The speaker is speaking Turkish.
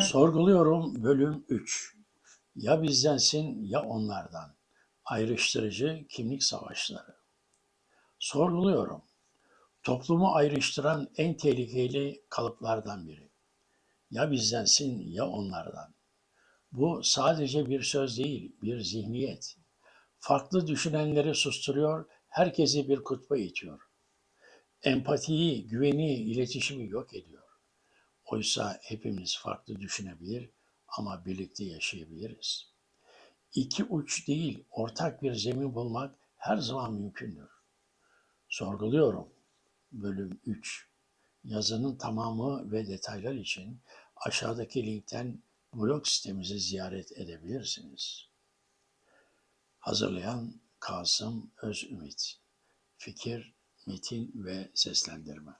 Sorguluyorum bölüm 3. Ya bizdensin ya onlardan. Ayrıştırıcı kimlik savaşları. Sorguluyorum. Toplumu ayrıştıran en tehlikeli kalıplardan biri. Ya bizdensin ya onlardan. Bu sadece bir söz değil, bir zihniyet. Farklı düşünenleri susturuyor, herkesi bir kutba itiyor. Empatiyi, güveni, iletişimi yok ediyor. Oysa hepimiz farklı düşünebilir ama birlikte yaşayabiliriz. İki uç değil, ortak bir zemin bulmak her zaman mümkündür. Sorguluyorum. Bölüm 3. Yazının tamamı ve detaylar için aşağıdaki linkten blog sitemizi ziyaret edebilirsiniz. Hazırlayan Kasım Özümit. Fikir, metin ve seslendirme.